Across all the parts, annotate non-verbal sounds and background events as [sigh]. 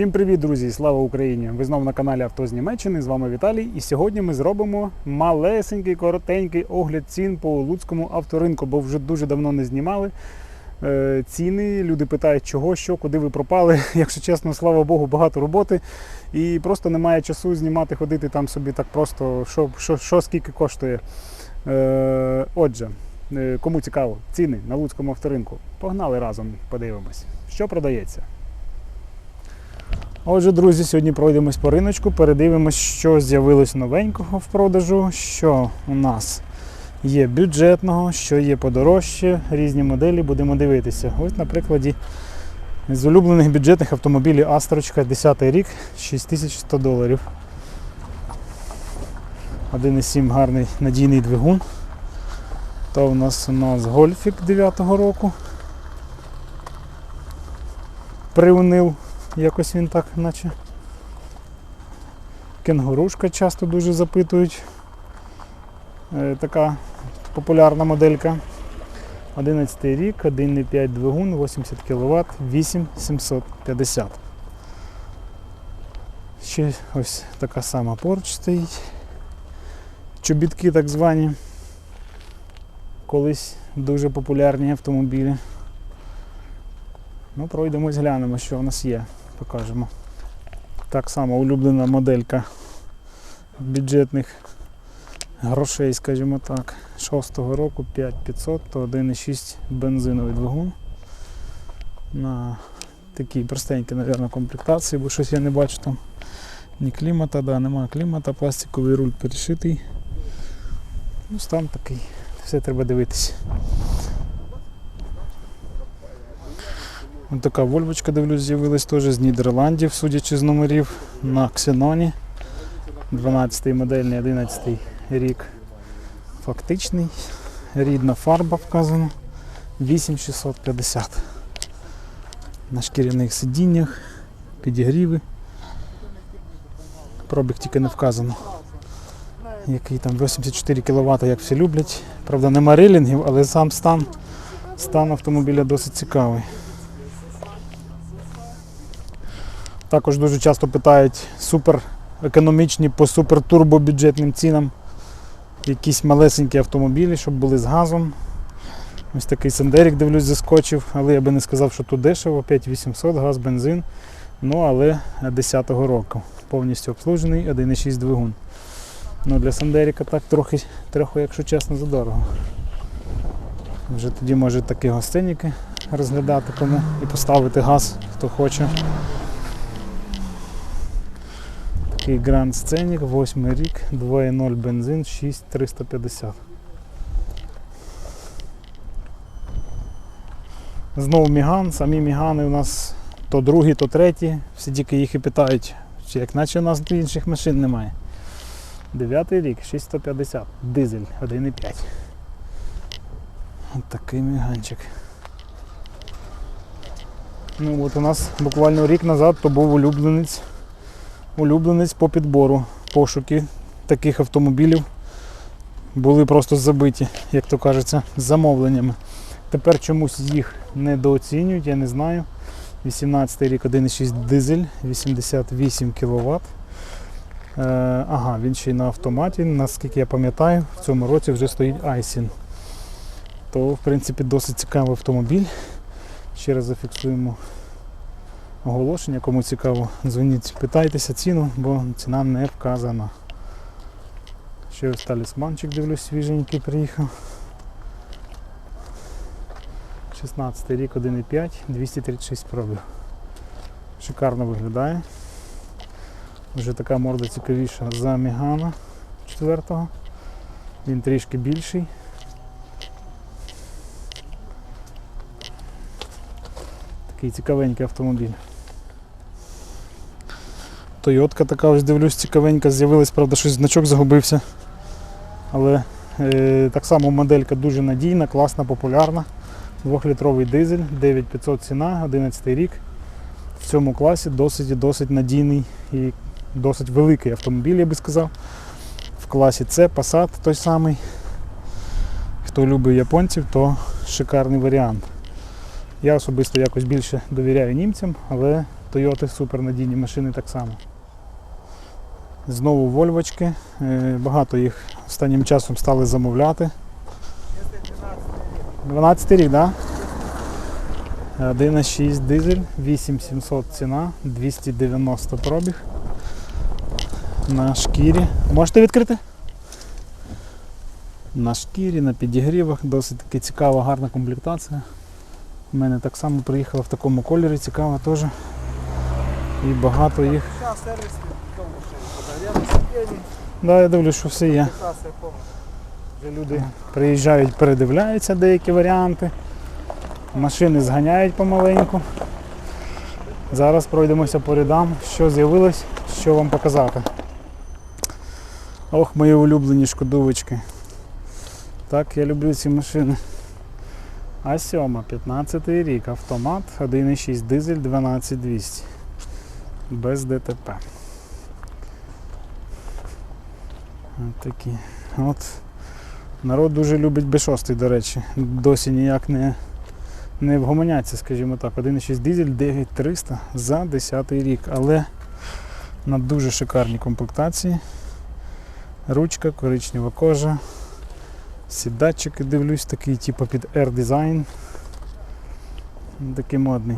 Всім привіт, друзі! Слава Україні! Ви знову на каналі Авто з Німеччини. З вами Віталій. І сьогодні ми зробимо малесенький, коротенький огляд цін по луцькому авторинку, бо вже дуже давно не знімали е, ціни. Люди питають, чого, що, куди ви пропали. [laughs] Якщо чесно, слава Богу, багато роботи. І просто немає часу знімати, ходити там собі так просто, що, що, що скільки коштує. Е, отже, е, кому цікаво, ціни на луцькому авторинку. Погнали разом, подивимось, що продається. Отже, друзі, сьогодні пройдемось по риночку, передивимось, що з'явилось новенького в продажу, що у нас є бюджетного, що є подорожче, різні моделі будемо дивитися. Ось на прикладі з улюблених бюджетних автомобілів Астрочка 10 рік 6100 доларів. 1,7 гарний надійний двигун. То у нас у нас гольфік 9-го року. Приунив Якось він так, наче. Кенгурушка часто дуже запитують. Е, така популярна моделька. 11 рік, 1,5 двигун, 80 кВт, 8750. Ще ось така сама поруч стоїть. Чобітки так звані. Колись дуже популярні автомобілі. Ну, пройдемось, глянемо, що в нас є. Покажемо. Так само улюблена моделька бюджетних грошей, скажімо так. 6-го року 5500, то 1,6 бензиновий двигун. На такій простенькій, мабуть, комплектації, бо щось я не бачу там. Ні клімата, да, немає клімата, пластиковий руль перешитий. Ну, стан такий. Все треба дивитися. Ось така вольвочка, дивлюсь, з'явилась теж з Нідерландів, судячи з номерів на Ксеноні. 12-й модельний, 11 рік. Фактичний. Рідна фарба вказана. 8650. На шкіряних сидіннях, підігріви. Пробіг тільки не вказано. Який там 84 кВт, як всі люблять. Правда, нема релінгів, але сам стан, стан автомобіля досить цікавий. Також дуже часто питають супер економічні по супер турбобюджетним цінам якісь малесенькі автомобілі, щоб були з газом. Ось такий Сандерік, дивлюсь, заскочив, але я би не сказав, що тут дешево, 5800, газ, бензин. Ну, але 10-го року. Повністю обслужений, 1,6 двигун. Ну, Для Сандеріка так трохи, трохи, якщо чесно, задорого. Вже тоді може такі гостинники розглядати кому і поставити газ, хто хоче. Такий Grand Scenic, 8 рік, 2.0 бензин, 6350. Знову Міган, самі Мігани у нас то другі, то треті. Всі тільки їх і питають, чи як наче у нас інших машин немає. Дев'ятий рік, 6150, дизель 1,5. Ось такий міганчик. Ну от у нас буквально рік назад то був улюбленець улюбленець по підбору. Пошуки таких автомобілів були просто забиті, як то кажеться, замовленнями. Тепер чомусь їх недооцінюють, я не знаю. 18 рік 1,6 дизель, 88 кВт. Е, ага, він ще й на автоматі, наскільки я пам'ятаю, в цьому році вже стоїть Айсін. То, в принципі, досить цікавий автомобіль. Ще раз зафіксуємо оголошення, кому цікаво, дзвоніть, питайтеся ціну, бо ціна не вказана. Ще ось талісманчик, дивлюсь, свіженький приїхав. 16 рік, 1,5, 236 пробіг. Шикарно виглядає. Вже така морда цікавіша за Мігана 4-го. Він трішки більший. Такий цікавенький автомобіль. Тойотка така ось дивлюсь, цікавенька, з'явилась, правда, щось значок загубився. Але е, так само моделька дуже надійна, класна, популярна. Двохлітровий дизель, 9500 ціна, 11 рік. В цьому класі досить і досить надійний і досить великий автомобіль, я би сказав. В класі С Passat той самий. Хто любить японців, то шикарний варіант. Я особисто якось більше довіряю німцям, але Toyota супер надійні машини так само. Знову Вольвочки. Е, Багато їх останнім часом стали замовляти. 12 рік, так? 1,6 дизель, 8700 ціна, 290 пробіг. На шкірі. Можете відкрити? На шкірі, на підігрівах, досить таки цікава, гарна комплектація. У мене так само приїхала в такому кольорі, цікава теж. І багато їх. Да, я дивлюсь, що все є. люди приїжджають, передивляються деякі варіанти. Машини зганяють помаленьку. Зараз пройдемося по рядам, що з'явилось, що вам показати. Ох, мої улюблені шкодувочки. Так, я люблю ці машини. А7, 15 рік, автомат, 1,6 дизель 12200. Без ДТП. Такі. От Народ дуже любить B6, до речі. Досі ніяк не, не вгомоняться, скажімо так. 1,6 дизель 9300 за 10 рік. Але на дуже шикарній комплектації. Ручка, коричнева кожа. Сідатчики дивлюсь, такий типу під Air Design. Такий модний.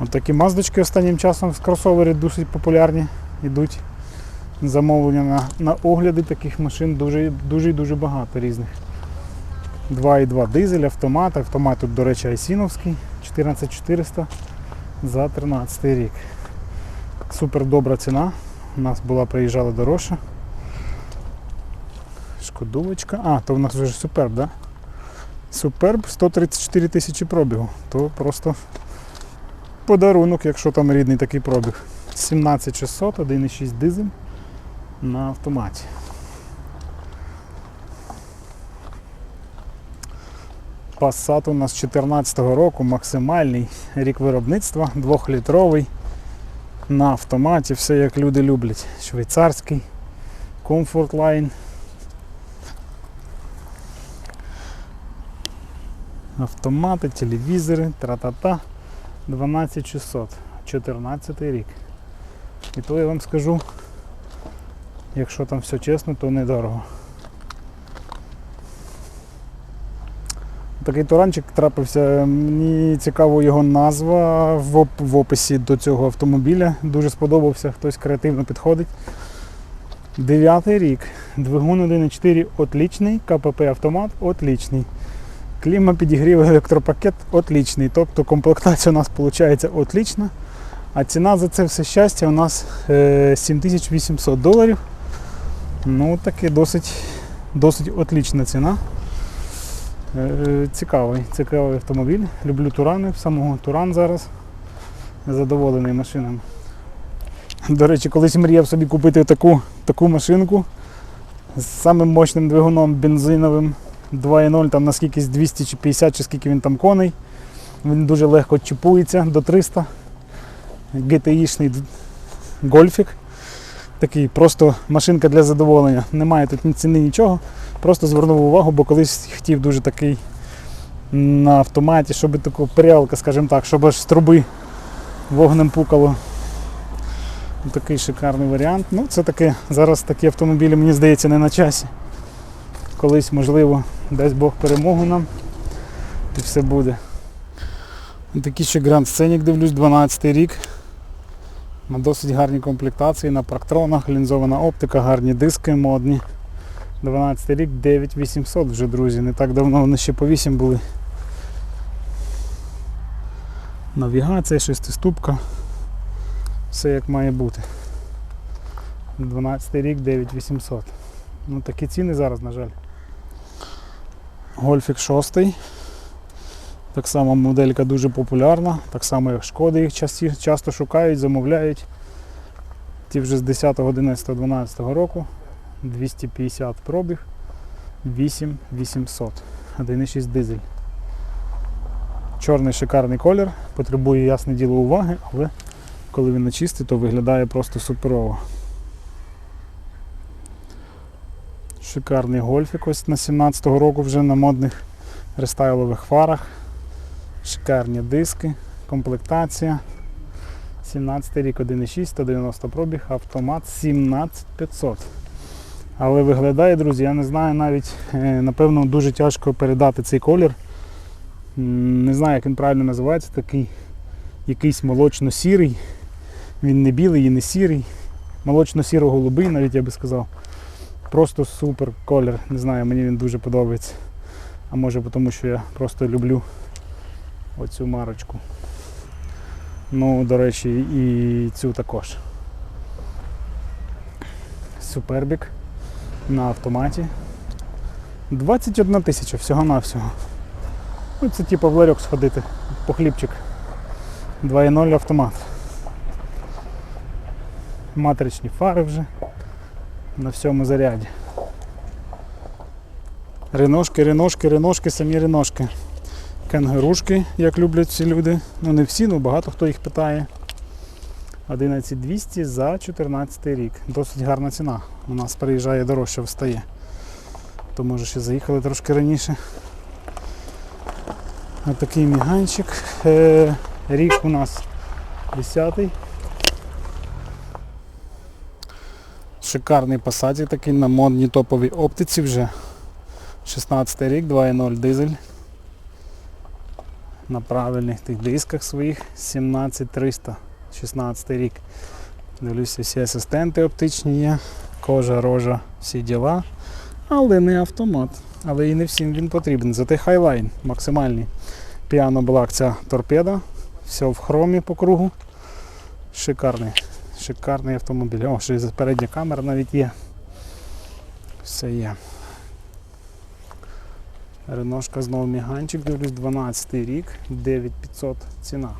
От такі маздочки останнім часом в кросовері досить популярні йдуть замовлення на, на огляди таких машин дуже дуже дуже багато різних. 2,2 дизель, автомат. Автомат тут, до речі, айсіновський, 14400 за 13 рік. Супер добра ціна. У нас була приїжджала дорожча. Шкодулочка. А, то в нас вже суперб, да? Суперб 134 тисячі пробігу. То просто подарунок, якщо там рідний такий пробіг. 17600, 1,6 дизель на автоматі. Passat у нас 2014 року максимальний рік виробництва, 2-літровий на автоматі, все як люди люблять. Швейцарський, Comfort Line. Автомати, телевізори, тра-та-та. 12600, 14 рік. І то я вам скажу, Якщо там все чесно, то недорого. Такий туранчик трапився, мені цікаво його назва в, оп- в описі до цього автомобіля. Дуже сподобався, хтось креативно підходить. Дев'ятий рік. Двигун 1.4 отлічний, КПП автомат отлічний. Кліма підігрів електропакет отлічний. Тобто комплектація у нас виходить отлічна. А ціна за це все щастя у нас е, 7800 доларів. Ну, таки досить, досить отлічна ціна. Е, Цікавий, цікавий автомобіль. Люблю Турани, самого Туран зараз. Задоволений машинами. До речі, колись мріяв собі купити таку, таку машинку з самим мощним двигуном бензиновим 2.0, там наскільки 200 чи 50 чи скільки він там коней. Він дуже легко чіпується до 300. GTI-шний гольфік. Такий просто машинка для задоволення. Немає тут ні ціни нічого. Просто звернув увагу, бо колись хотів дуже такий на автоматі, щоб таку прялка, скажімо так, щоб аж з труби вогнем пукало. Такий шикарний варіант. Ну, це таке, зараз такі автомобілі, мені здається, не на часі. Колись, можливо, дасть Бог перемогу нам і все буде. Такий ще Grand Scenic, дивлюсь, 12 рік. На досить гарній комплектації, на парктронах, лінзована оптика, гарні диски модні. 12 рік, 9800 вже, друзі. Не так давно вони ще по 8 були. Навігація, шестиступка. Все як має бути. 12 рік, 9800. Ну такі ціни зараз, на жаль. Гольфік 6. Так само моделька дуже популярна, так само як шкоди їх часто шукають, замовляють. Ті вже з 10, 11, 12 року. 250 пробіг, 8800. 1,6 дизель. Чорний шикарний колір, потребує ясне діло уваги, але коли він чистий, то виглядає просто суперово. Шикарний гольфік ось на 17-го року вже на модних рестайлових фарах. Шикарні диски, комплектація. 17 рік 1,6, 190 пробіг, автомат 17500. Але виглядає, друзі, я не знаю навіть, е, напевно, дуже тяжко передати цей колір. Не знаю, як він правильно називається, такий якийсь молочно-сірий. Він не білий і не сірий. Молочно-сіро-голубий, навіть я би сказав. Просто супер колір. Не знаю, мені він дуже подобається. А може тому, що я просто люблю оцю марочку. Ну, до речі, і цю також. Супербік на автоматі. 21 тисяча всього-навсього. Ну, це типу в ларьок сходити по хлібчик. 2.0 автомат. Матричні фари вже на всьому заряді. Реношки, реношки, реношки, самі реношки. Кенгурушки, як люблять всі люди. Ну не всі, ну багато хто їх питає. 11200 за 14 рік. Досить гарна ціна. У нас приїжджає дорожче встає. То може ще заїхали трошки раніше. Отакий міганчик. Е, рік у нас 10-й. Шикарний посаді такий на модній топовій оптиці вже. 16 рік, 2.0 дизель. На правильних тих дисках своїх 17300, 16 рік. Дивлюся, всі асистенти оптичні є, кожа, рожа, всі діла. Але не автомат. Але і не всім він потрібен. Зате хайлайн максимальний. Піано Black ця торпеда. Все в хромі по кругу. Шикарний. Шикарний автомобіль. О, ще передня камера навіть є. Все є. Реношка знову міганчик, дивлюсь, 12 рік, 9500 ціна.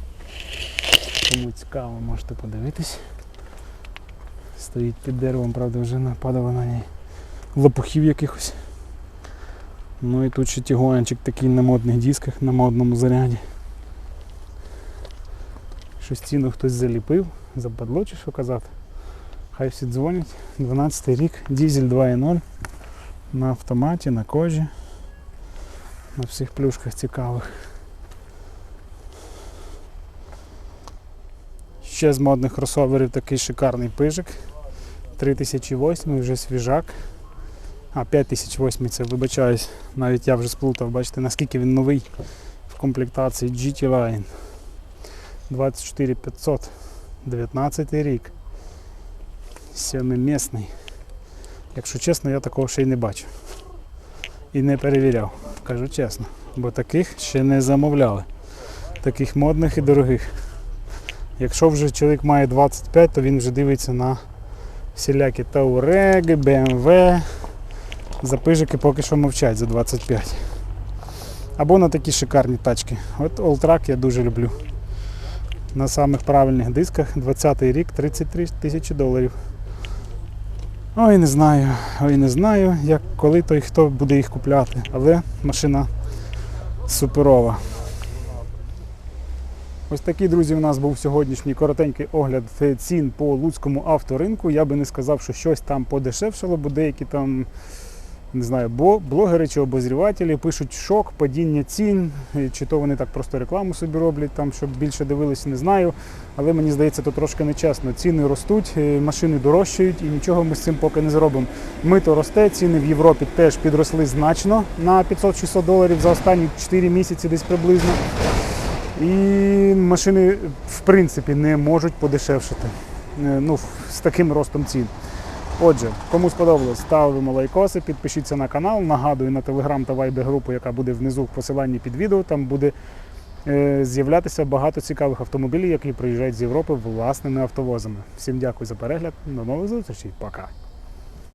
Кому цікаво, можете подивитись. Стоїть під деревом, правда, вже нападало на ній лопухів якихось. Ну і тут ще тігуанчик такий на модних дисках, на модному заряді. Щось ціну хтось заліпив, западло чи що казати. Хай всі дзвонять. 12 рік, дізель 2.0 на автоматі, на кожі на всіх плюшках цікавих. Ще з модних кросоверів такий шикарний пижик. 3008 вже свіжак. А, 5008 це вибачаюсь. Навіть я вже сплутав, бачите, наскільки він новий в комплектації GT Line. 24500, 19 рік. Сьомимісний. Якщо чесно, я такого ще й не бачу. І не перевіряв кажу чесно, бо таких ще не замовляли. Таких модних і дорогих. Якщо вже чоловік має 25, то він вже дивиться на всілякі Тауреги, BMW. Запижики поки що мовчать за 25. Або на такі шикарні тачки. От Alltrack я дуже люблю. На самих правильних дисках 20-й рік 33 тисячі доларів. Ой, не знаю, ой, не знаю, як коли то і хто буде їх купляти, але машина суперова. Ось такий, друзі, у нас був сьогоднішній коротенький огляд цін по луцькому авторинку. Я би не сказав, що щось там подешевшало, бо деякі там, не знаю, блогери чи обозрівателі пишуть шок, падіння цін, чи то вони так просто рекламу собі роблять, там, щоб більше дивилися, не знаю. Але мені здається, то трошки нечесно. Ціни ростуть, е, машини дорожчають і нічого ми з цим поки не зробимо. Мито росте, ціни в Європі теж підросли значно на 500-600 доларів за останні 4 місяці десь приблизно. І машини, в принципі, не можуть подешевшити е, ну, з таким ростом цін. Отже, кому сподобалось, ставимо лайкоси, підпишіться на канал. Нагадую на телеграм та вайбер групу, яка буде внизу в посиланні під відео. Там буде е, з'являтися багато цікавих автомобілів, які приїжджають з Європи власними автовозами. Всім дякую за перегляд. До нових зустрічей. Пока.